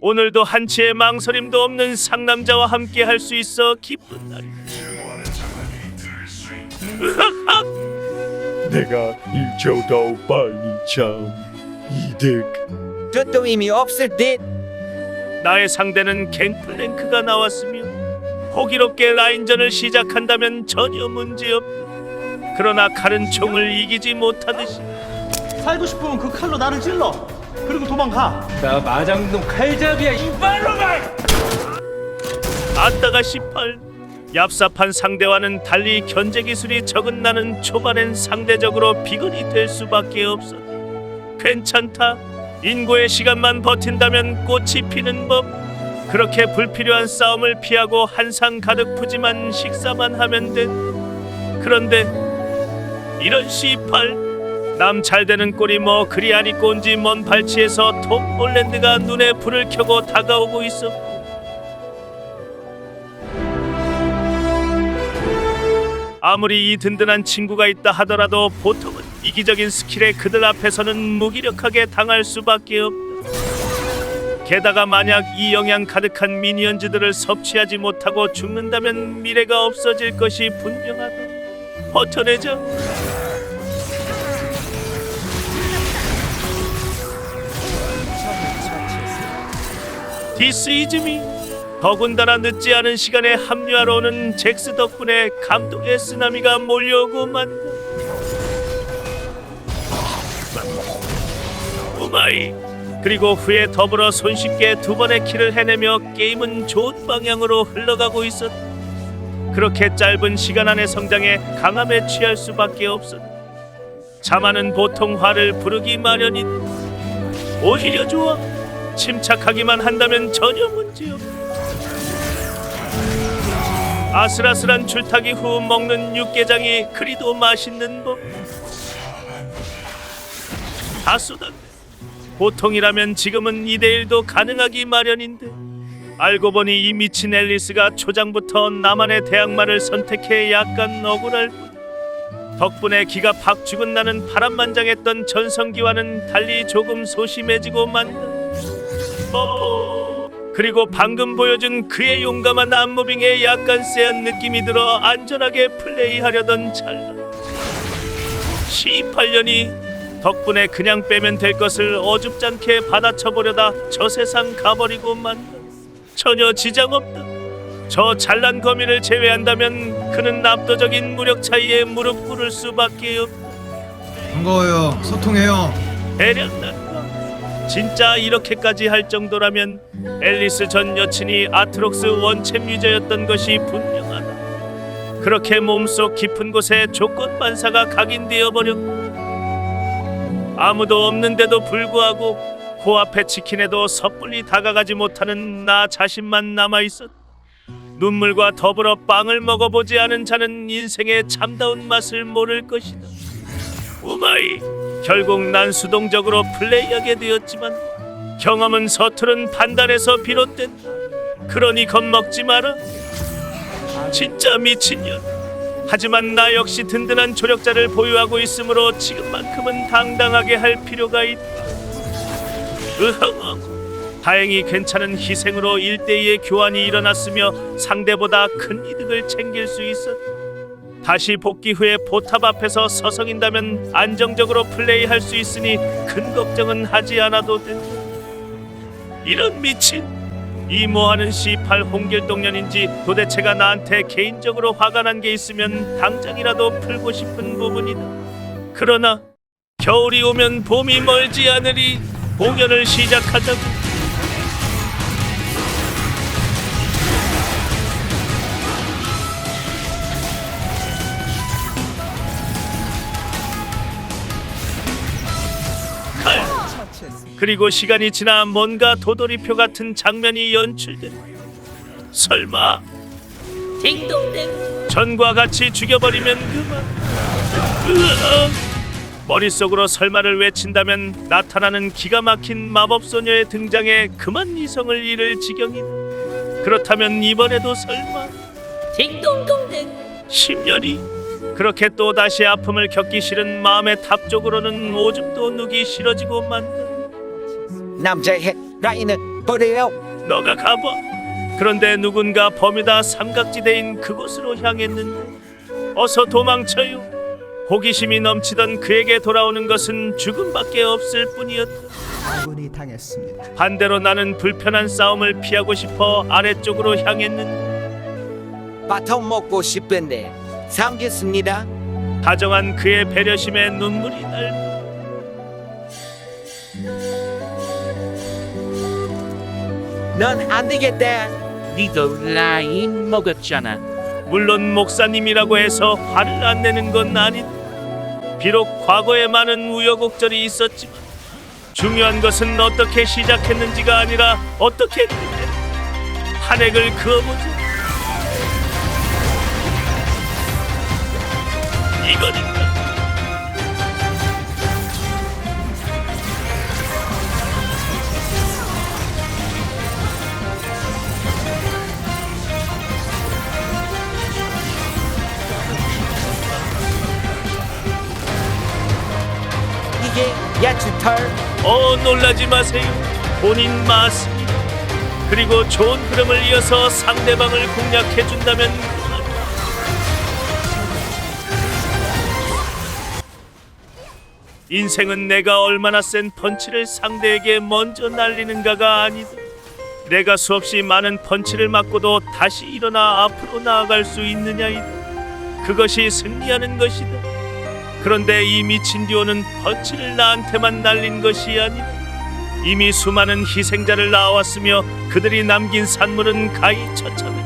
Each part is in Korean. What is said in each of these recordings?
오늘도 한치의 망설임도 없는 상남자와 함께 할 수 있어 기쁜 날. 내가 1초 더 빨리 참 이득 저도 의미 없을 듯 나의 상대는 갱플랭크가 나왔으며 호기롭게 라인전을 시작한다면 전혀 문제없다. 그러나 칼은 총을 이기지 못하듯이 살고 싶으면 그 칼로 나를 찔러 그리고 도망가. 나 마장동 칼잡이야 이발로가 아따가 18 얍삽한 상대와는 달리 견제 기술이 적은 나는 초반엔 상대적으로 비건이 될 수밖에 없어. 괜찮다. 인고의 시간만 버틴다면 꽃이 피는 법. 그렇게 불필요한 싸움을 피하고 한상 가득 푸짐한 식사만 하면 돼. 그런데 이런 18 남 잘 되는 꼴이 뭐 그리 안 있고 온지 먼 발치에서 톰 홀랜드가 눈에 불을 켜고 다가오고 있어 아무리 이 든든한 친구가 있다 하더라도 보통은 이기적인 스킬에 그들 앞에서는 무기력하게 당할 수밖에 없다. 게다가 만약 이 영양 가득한 미니언즈들을 섭취하지 못하고 죽는다면 미래가 없어질 것이 분명하다. 버텨내자. 디스 이즈미 더군다나 늦지 않은 시간에 합류하러 오는 잭스 덕분에 감동의 쓰나미가 몰려오고 만다. 오마이. 그리고 후에 더불어 손쉽게 두 번의 킬을 해내며 게임은 좋은 방향으로 흘러가고 있었다. 그렇게 짧은 시간 안에 성장해 강함에 취할 수밖에 없었다. 자만은 보통 화를 부르기 마련이다. 오히려 좋아. 침착하기만 한다면 전혀 문제없다. 아슬아슬한 줄타기 후 먹는 육개장이 그리도 맛있는 법. 다 쏟았네. 보통이라면 지금은 2대1도 가능하기 마련인데 알고 보니 이 미친 앨리스가 초장부터 나만의 대항마를 선택해 약간 억울할 뿐. 덕분에 기가 팍 죽은 나는 파란만장했던 전성기와는 달리 조금 소심해지고 만다. 어, 그리고 방금 보여준 그의 용감한 안무빙에 약간 쎄한 느낌이 들어 안전하게 플레이하려던 찰나 18년이 덕분에 그냥 빼면 될 것을 어줍잖게 받아쳐보려다 저 세상 가버리고 만다 전혀 지장 없다 저 잘난 거미를 제외한다면 그는 압도적인 무력 차이에 무릎 꿇을 수밖에 없다 반가워요. 소통해요. 대략난다. 진짜 이렇게까지 할 정도라면 앨리스 전 여친이 아트록스 원챔 유저였던 것이 분명하다. 그렇게 몸속 깊은 곳에 조건 반사가 각인되어 버렸고 아무도 없는데도 불구하고 코앞에 치킨에도 섣불리 다가가지 못하는 나 자신만 남아 있었다. 눈물과 더불어 빵을 먹어보지 않은 자는 인생의 참다운 맛을 모를 것이다. 우마이 결국 난 수동적으로 플레이하게 되었지만 경험은 서투른 판단에서 비롯된다 그러니 겁먹지 마라. 진짜 미친년. 하지만 나 역시 든든한 조력자를 보유하고 있으므로 지금만큼은 당당하게 할 필요가 있다. 으흥 다행히 괜찮은 희생으로 1대2의 교환이 일어났으며 상대보다 큰 이득을 챙길 수 있었다 다시 복귀 후에 포탑 앞에서 서성인다면 안정적으로 플레이할 수 있으니 큰 걱정은 하지 않아도 된다. 이런 미친 이 뭐하는 C8 홍길동년인지 도대체가 나한테 개인적으로 화가 난 게 있으면 당장이라도 풀고 싶은 부분이다. 그러나 겨울이 오면 봄이 멀지 않으리 공연을 시작하자고. 그리고 시간이 지나 뭔가 도돌이표 같은 장면이 연출된. 설마 딩동댕 전과 같이 죽여버리면 그만. 으아. 머릿속으로 설마를 외친다면 나타나는 기가 막힌 마법 소녀의 등장에 그만 이성을 잃을 지경이다. 그렇다면 이번에도 설마 딩동동댕 10년이 그렇게 또 다시 아픔을 겪기 싫은 마음의 탑 쪽으로는 오줌도 누기 싫어지고 만다. 남자의 라인은 가버려요. 너가 가봐. 그런데 누군가 범위다 삼각지대인 그곳으로 향했는데 어서 도망쳐요. 호기심이 넘치던 그에게 돌아오는 것은 죽음밖에 없을 뿐이었다. 아군이 당했습니다. 반대로 나는 불편한 싸움을 피하고 싶어 아래쪽으로 향했는데 바통 먹고 싶은데 삼겠습니다. 다정한 그의 배려심에 눈물이 날. 넌 안 되겠다. 니도 라인 먹었잖아 물론 목사님이라고 해서 화를 안 내는 건 아니다. 비록 과거에 많은 우여곡절이 있었지만 중요한 것은 어떻게 시작했는지가 아니라 어떻게. 한 획을 그어보자. 이거니 야채털. 어 놀라지 마세요. 본인 맞습니다. 그리고 좋은 흐름을 이어서 상대방을 공략해 준다면 인생은 내가 얼마나 센 펀치를 상대에게 먼저 날리는가가 아니다. 내가 수없이 많은 펀치를 맞고도 다시 일어나 앞으로 나아갈 수 있느냐이다. 그것이 승리하는 것이다. 그런데 이 미친 듀오는 펀치를 나한테만 날린 것이 아니라 이미 수많은 희생자를 낳아왔으며 그들이 남긴 산물은 가히 처참해.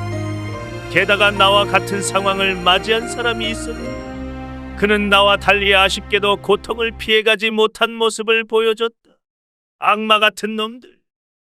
게다가 나와 같은 상황을 맞이한 사람이 있었는데 그는 나와 달리 아쉽게도 고통을 피해가지 못한 모습을 보여줬다. 악마 같은 놈들.